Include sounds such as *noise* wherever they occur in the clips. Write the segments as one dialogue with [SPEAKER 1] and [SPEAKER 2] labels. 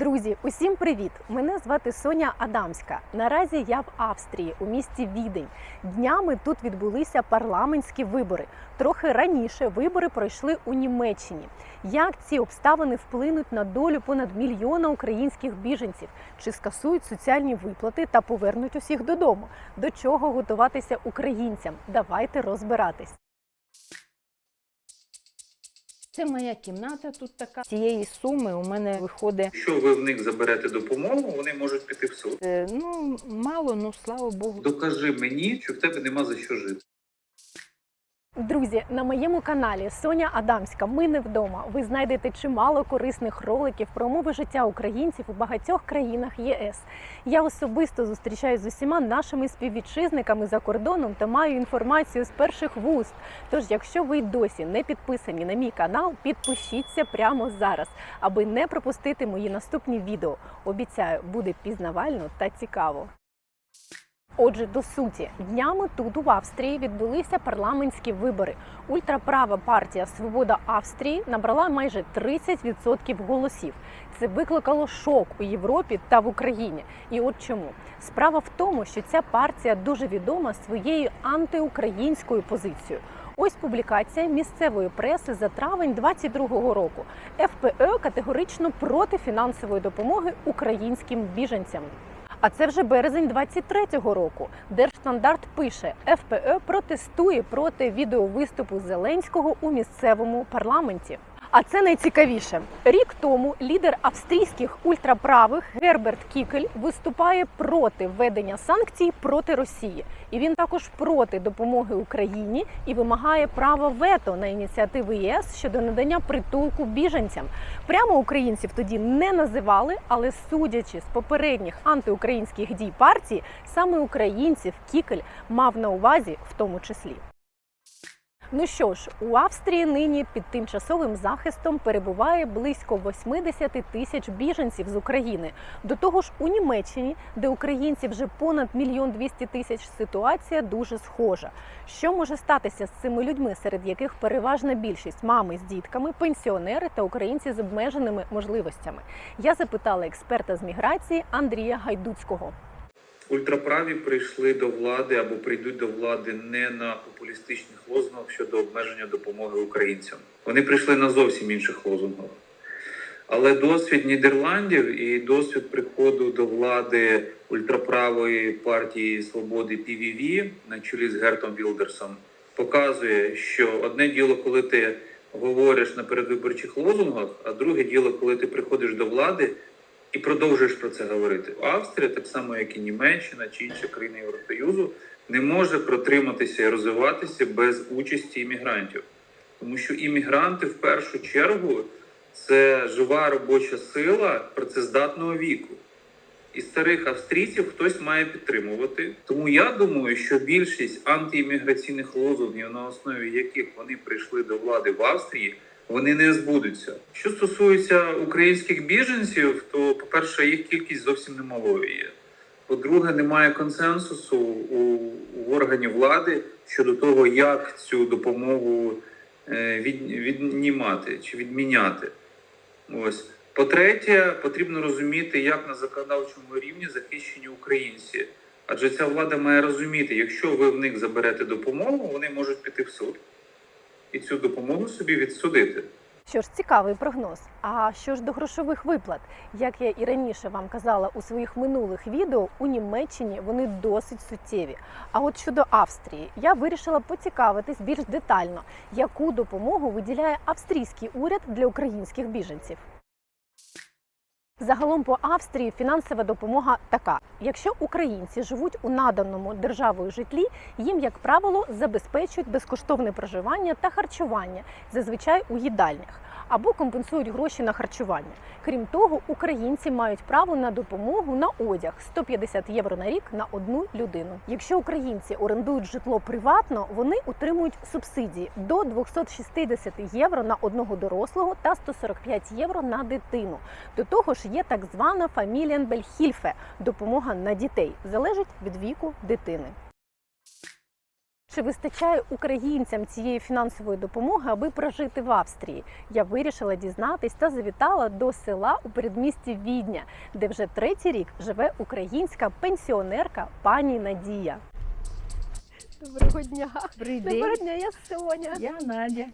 [SPEAKER 1] Друзі, усім привіт! Мене звати Соня Адамська. Наразі я в Австрії, у місті Відень. Днями тут відбулися парламентські вибори. Трохи раніше вибори пройшли у Німеччині. Як ці обставини вплинуть на долю понад мільйона українських біженців? Чи скасують соціальні виплати та повернуть усіх додому? До чого готуватися українцям? Давайте розбиратись.
[SPEAKER 2] Це моя кімната тут така. З цієї суми у мене виходить
[SPEAKER 3] Що ви в них заберете допомогу, вони можуть піти в суд.
[SPEAKER 2] е, ну мало, ну слава Богу.
[SPEAKER 3] Докажи мені, що в тебе нема за що жити.
[SPEAKER 1] Друзі, на моєму каналі Соня Адамська. Ми не вдома. Ви знайдете чимало корисних роликів про умови життя українців у багатьох країнах ЄС. Я особисто зустрічаюся з усіма нашими співвітчизниками за кордоном та маю інформацію з перших вуст. Тож, якщо ви досі не підписані на мій канал, підпишіться прямо зараз, аби не пропустити мої наступні відео. Обіцяю, буде пізнавально та цікаво. Отже, до суті, днями тут у Австрії відбулися парламентські вибори. Ультраправа партія Свобода Австрії набрала майже 30% голосів. Це викликало шок у Європі та в Україні. І от чому справа в тому, що ця партія дуже відома своєю антиукраїнською позицією. Ось публікація місцевої преси за травень 22-го року. ФПЕ категорично проти фінансової допомоги українським біженцям. А це вже березень 23-го року. Держстандарт пише: ФПЕ протестує проти відеовиступу Зеленського у місцевому парламенті. А це найцікавіше. Рік тому лідер австрійських ультраправих Герберт Кікель виступає проти введення санкцій проти Росії, і він також проти допомоги Україні і вимагає права вето на ініціативи ЄС щодо надання притулку біженцям. Прямо українців тоді не називали, але судячи з попередніх антиукраїнських дій партії, саме українців Кікель мав на увазі в тому числі. Ну що ж, у Австрії нині під тимчасовим захистом перебуває близько 80 тисяч біженців з України. До того ж, у Німеччині, де українців вже понад мільйон 200 тисяч, ситуація дуже схожа. Що може статися з цими людьми, серед яких переважна більшість мами з дітками, пенсіонери та українці з обмеженими можливостями? Я запитала експерта з міграції Андрія Гайдуцького.
[SPEAKER 3] Ультраправі прийшли до влади або прийдуть до влади не на популістичних лозунгах щодо обмеження допомоги українцям. Вони прийшли на зовсім інших лозунгах. Але досвід Нідерландів і досвід приходу до влади ультраправої партії свободи PVV на чолі з Гертом Вілдерсом показує, що одне діло, коли ти говориш на передвиборчих лозунгах, а друге діло, коли ти приходиш до влади і продовжуєш про це говорити. Австрія, так само як і Німеччина чи інші країни Євросоюзу, не може протриматися і розвиватися без участі іммігрантів. Тому що іммігранти в першу чергу це жива робоча сила працездатного віку. І старих австрійців хтось має підтримувати. Тому я думаю, що більшість антиімміграційних лозунгів, на основі яких вони прийшли до влади в Австрії, вони не збудуться. Що стосується українських біженців, то, по-перше, їх кількість зовсім немалою є. По-друге, немає консенсусу у, у органів влади щодо того, як цю допомогу е, від, віднімати чи відміняти. Ось. По-третє, потрібно розуміти, як на законодавчому рівні захищені українці. Адже ця влада має розуміти, якщо ви в них заберете допомогу, вони можуть піти в суд і цю допомогу собі відсудити.
[SPEAKER 1] Що ж, цікавий прогноз. А що ж до грошових виплат? Як я і раніше вам казала у своїх минулих відео, у Німеччині вони досить суттєві. А от щодо Австрії, я вирішила поцікавитись більш детально, яку допомогу виділяє австрійський уряд для українських біженців. Загалом по Австрії фінансова допомога така: якщо українці живуть у наданому державою житлі, їм, як правило, забезпечують безкоштовне проживання та харчування, зазвичай у їдальнях, або компенсують гроші на харчування. Крім того, українці мають право на допомогу на одяг 150 євро на рік на одну людину. Якщо українці орендують житло приватно, вони отримують субсидії до 260 євро на одного дорослого та 145 євро на дитину. До того ж, є так звана Фаміліенбельхільфе – допомога на дітей, залежить від віку дитини. Чи вистачає українцям цієї фінансової допомоги, аби прожити в Австрії? Я вирішила дізнатись та завітала до села у передмісті Відня, де вже третій рік живе українська пенсіонерка пані Надія. Доброго дня! Доброго дня, я Соня.
[SPEAKER 2] Я Надя.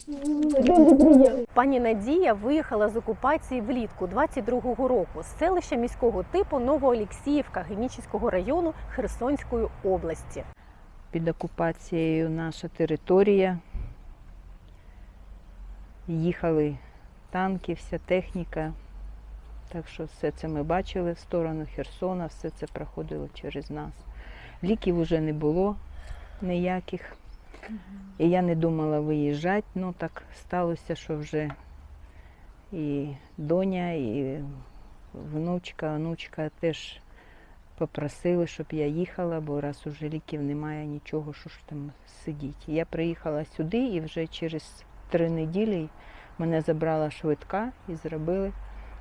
[SPEAKER 1] Пані Надія виїхала з окупації влітку 22-го року з селища міського типу Новоолексіївка Генічеського району Херсонської області.
[SPEAKER 2] Під окупацією наша територія. Їхали танки, вся техніка. Так що все це ми бачили в сторону Херсона, все це проходило через нас. Ліків вже не було ніяких. І я не думала виїжджати, ну так сталося, що вже і доня, і внучка, онучка теж попросили, щоб я їхала, бо раз уже ліків немає нічого, що ж там сидіти. Я приїхала сюди і вже через три неділі мене забрала швидка і зробили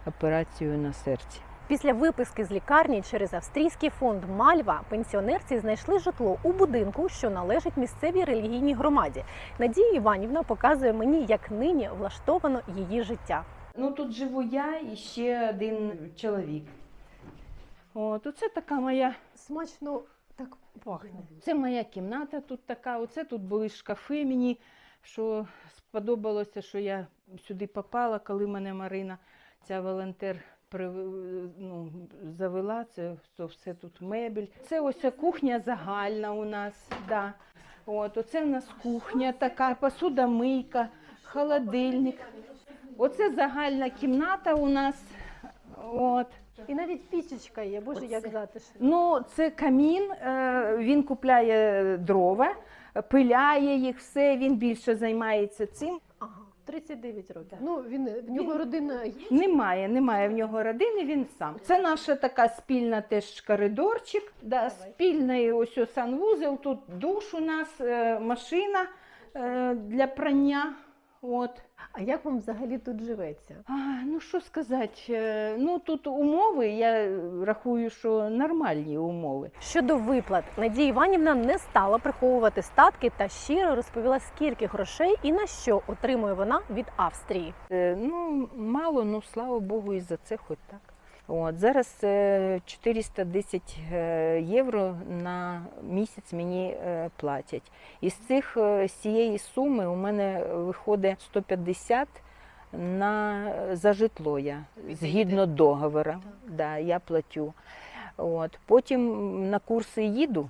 [SPEAKER 2] операцію на серці.
[SPEAKER 1] Після виписки з лікарні через австрійський фонд Мальва пенсіонерці знайшли житло у будинку, що належить місцевій релігійній громаді. Надія Іванівна показує мені, як нині влаштовано її життя.
[SPEAKER 2] Ну тут живу я і ще один чоловік. От, оце така моя
[SPEAKER 1] Смачно так пахне.
[SPEAKER 2] Це моя кімната тут така. Оце тут були шкафи мені, що сподобалося, що я сюди попала, коли мене Марина, ця волонтер, ну, завела. Це, це все тут мебель. Це ось кухня загальна у нас. Да. От, оце в нас кухня така, посудомийка, холодильник. Оце загальна кімната у нас. От.
[SPEAKER 1] І навіть пічечка є, боже, як затишно.
[SPEAKER 2] Ну, це камін, е, він купляє дрова, пиляє їх, все, він більше займається цим.
[SPEAKER 1] Ага, 39 років. Ну він в нього родина є.
[SPEAKER 2] Немає, немає в нього родини, він сам. Це наша така спільна теж коридорчик, да, спільний ось ось санвузел, тут душ у нас, е, машина е, для прання. От.
[SPEAKER 1] А як вам взагалі тут живеться?
[SPEAKER 2] А, ну що сказати, е, ну тут умови, я рахую, що нормальні умови.
[SPEAKER 1] Щодо виплат, Надія Іванівна не стала приховувати статки та щиро розповіла, скільки грошей і на що отримує вона від Австрії.
[SPEAKER 2] Е, Ну, мало, ну слава Богу, і за це хоч так. От, зараз е, 410 е, євро на місяць мені е, платять. Із цих е, з цієї суми у мене виходить 150 на, за житло я, згідно договору. Да, я платю. От. Потім на курси їду.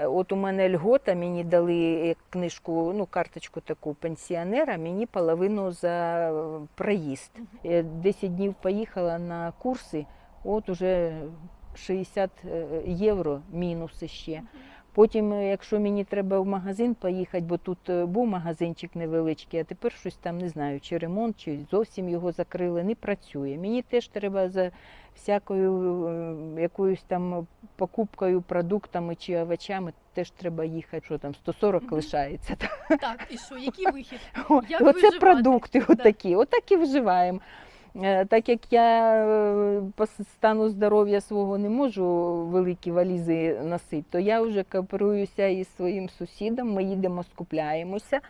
[SPEAKER 2] Е, От у мене льгота, мені дали книжку, ну, карточку таку пенсіонера, мені половину за е, проїзд. Десять 10 днів поїхала на курси, от уже 60 е, євро мінус ще. Потім, е, якщо мені треба в магазин поїхати, бо тут е, був магазинчик невеличкий, а тепер щось там не знаю, чи ремонт, чи зовсім його закрили, не працює. Мені теж треба за всякою е, якоюсь там покупкою, продуктами чи овочами, теж треба їхати, що там 140 лишається.
[SPEAKER 1] Так, і що, який вихід? Як
[SPEAKER 2] Оце
[SPEAKER 1] виживати?
[SPEAKER 2] продукти,
[SPEAKER 1] Да.
[SPEAKER 2] отакі, отак і вживаємо. Е, Так як я е, по стану здоров'я свого не можу великі валізи носити, то я вже кооперуюся із своїм сусідом. Ми їдемо, скупляємося,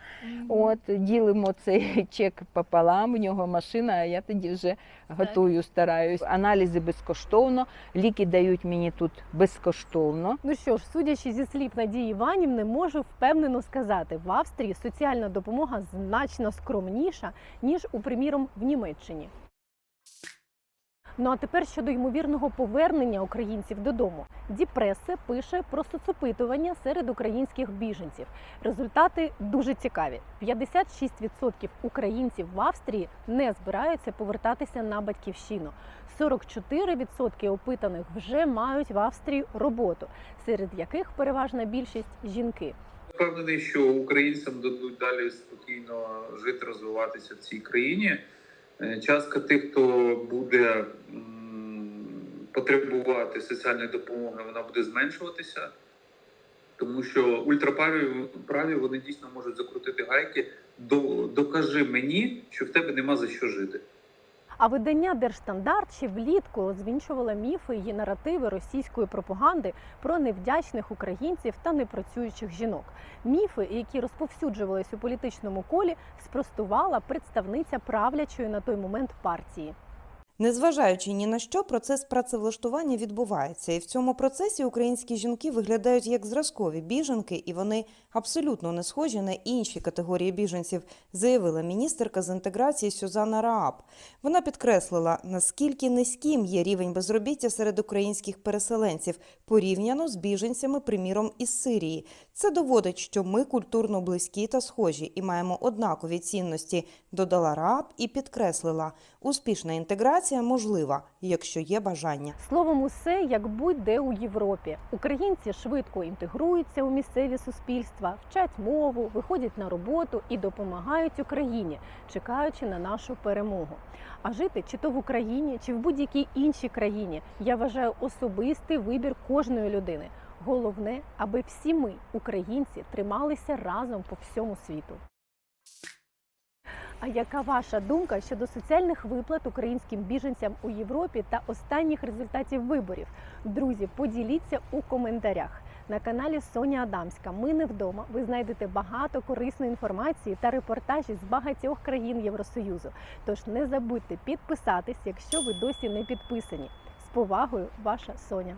[SPEAKER 2] от ділимо цей *laughs* чек пополам. В нього машина, а я тоді вже готую, стараюсь. Аналізи безкоштовно, ліки дають мені тут безкоштовно.
[SPEAKER 1] Ну що ж, судячи зі слів Надії Іванівни, можу впевнено сказати, в Австрії соціальна допомога значно скромніша, ніж, у приміром, в Німеччині. Ну а тепер щодо ймовірного повернення українців додому. Діпреси пише про соцопитування серед українських біженців. Результати дуже цікаві: 56% українців в Австрії не збираються повертатися на батьківщину. 44% опитаних вже мають в Австрії роботу, серед яких переважна більшість жінки.
[SPEAKER 3] Впевнений, що українцям дадуть далі спокійно жити, розвиватися в цій країні. Е, Частка тих, хто буде потребувати соціальної допомоги, вона буде зменшуватися, тому що ультраправі праві вони дійсно можуть закрутити гайки. Докажи мені, що в тебе нема за що жити.
[SPEAKER 1] А видання Держстандарт ще влітку розвінчувало міфи і наративи російської пропаганди про невдячних українців та непрацюючих жінок. Міфи, які розповсюджувались у політичному колі, спростувала представниця правлячої на той момент партії.
[SPEAKER 4] Незважаючи ні на що, процес працевлаштування відбувається, і в цьому процесі українські жінки виглядають як зразкові біженки, і вони абсолютно не схожі на інші категорії біженців, заявила міністерка з інтеграції Сюзанна Рааб. Вона підкреслила, наскільки низьким є рівень безробіття серед українських переселенців порівняно з біженцями, приміром із Сирії. Це доводить, що ми культурно близькі та схожі і маємо однакові цінності. Додала Рааб і підкреслила, успішна інтеграція можлива, якщо є бажання.
[SPEAKER 1] Словом, усе як будь-де у Європі. Українці швидко інтегруються у місцеві суспільства, вчать мову, виходять на роботу і допомагають Україні, чекаючи на нашу перемогу. А жити чи то в Україні, чи в будь-якій іншій країні, я вважаю особистий вибір кожної людини. Головне, аби всі ми, українці, трималися разом по всьому світу. А яка ваша думка щодо соціальних виплат українським біженцям у Європі та останніх результатів виборів? Друзі, поділіться у коментарях. На каналі Соня Адамська. Ми не вдома. Ви знайдете багато корисної інформації та репортажі з багатьох країн Євросоюзу. Тож не забудьте підписатись, якщо ви досі не підписані. З повагою, ваша Соня.